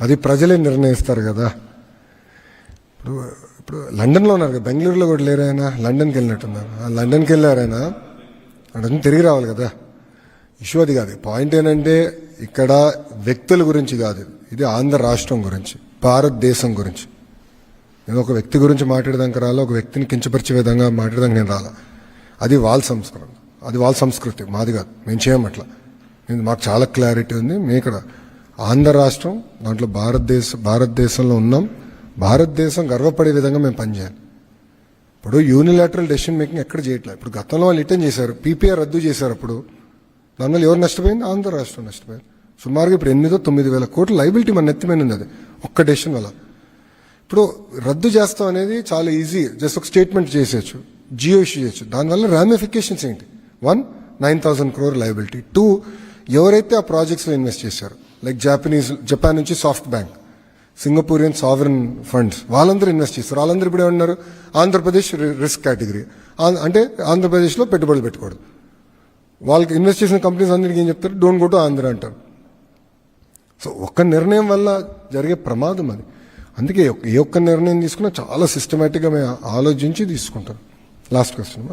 అది ప్రజలే నిర్ణయిస్తారు కదా. ఇప్పుడు ఇప్పుడు లండన్లో ఉన్నారు కదా బెంగళూరులో కూడా లేరు ఆయన? లండన్కి వెళ్ళినట్టున్నారు. ఆ లండన్కి వెళ్ళారైనా ఆయన. అక్కడ తిరిగి రావాలి కదా. ఇష్యూ అది కాదు. పాయింట్ ఏంటంటే ఇక్కడ వ్యక్తుల గురించి కాదు. ఇది ఆంధ్ర రాష్ట్రం గురించి భారతదేశం గురించి. నేను ఒక వ్యక్తి గురించి మాట్లాడదానికి రాలా ఒక వ్యక్తిని కించపరిచే విధంగా మాట్లాడదానికి నేను రాలా. అది వాళ్ళ సంస్కృతి అది వాళ్ళ సంస్కృతి. మాది కాదు. మేము చేయమట్లా. అట్లా నేను మాకు చాలా క్లారిటీ ఉంది. మేము ఇక్కడ ఆంధ్ర రాష్ట్రం దాంట్లో భారతదేశ భారతదేశంలో ఉన్నాం. భారతదేశం గర్వపడే విధంగా మేము పనిచేయాలి. ఇప్పుడు యూనిలాటరల్ డెసిషన్ మేకింగ్ ఎక్కడ చేయట్లేదు. ఇప్పుడు గతంలో వాళ్ళు రిటర్న్ చేశారు పీపీఆర్ రద్దు చేశారు అప్పుడు. దానివల్ల ఎవరు నష్టపోయింది? ఆంధ్ర రాష్ట్రం నష్టపోయింది. సుమారుగా ఇప్పుడు ఎనిమిదో తొమ్మిది వేల కోట్ల లైబిలిటీ మన నెత్తిమైన ఉంది అది ఒక్క డెసిషన్ వల్ల. ఇప్పుడు రద్దు చేస్తాం అనేది చాలా ఈజీ జస్ట్ ఒక స్టేట్మెంట్ చేసేయచ్చు జియో ఇష్యూ చేయొచ్చు. దానివల్ల రామిఫికేషన్స్ ఏంటి? One nine thousand crore liability two ఎవరైతే ఆ ప్రాజెక్ట్స్లో ఇన్వెస్ట్ చేశారు లైక్ జాపనీస్ జపాన్ నుంచి SoftBank Singaporean sovereign funds వాళ్ళందరూ ఇన్వెస్ట్ చేస్తారు. వాళ్ళందరూ ఇప్పుడు ఏమన్నారు ఆంధ్రప్రదేశ్ రిస్క్ కేటగిరీ అంటే ఆంధ్రప్రదేశ్లో పెట్టుబడులు పెట్టకూడదు వాళ్ళకి ఇన్వెస్ట్ చేసిన కంపెనీస్ అందరికీ ఏం చెప్తారు? డోంట్ గో టు ఆంధ్ర అంటారు. సో ఒక్క నిర్ణయం వల్ల జరిగే ప్రమాదం అది. అందుకే ఏ ఒక్క నిర్ణయం తీసుకున్నా చాలా సిస్టమేటిక్గా మేము ఆలోచించి తీసుకుంటాం. Last question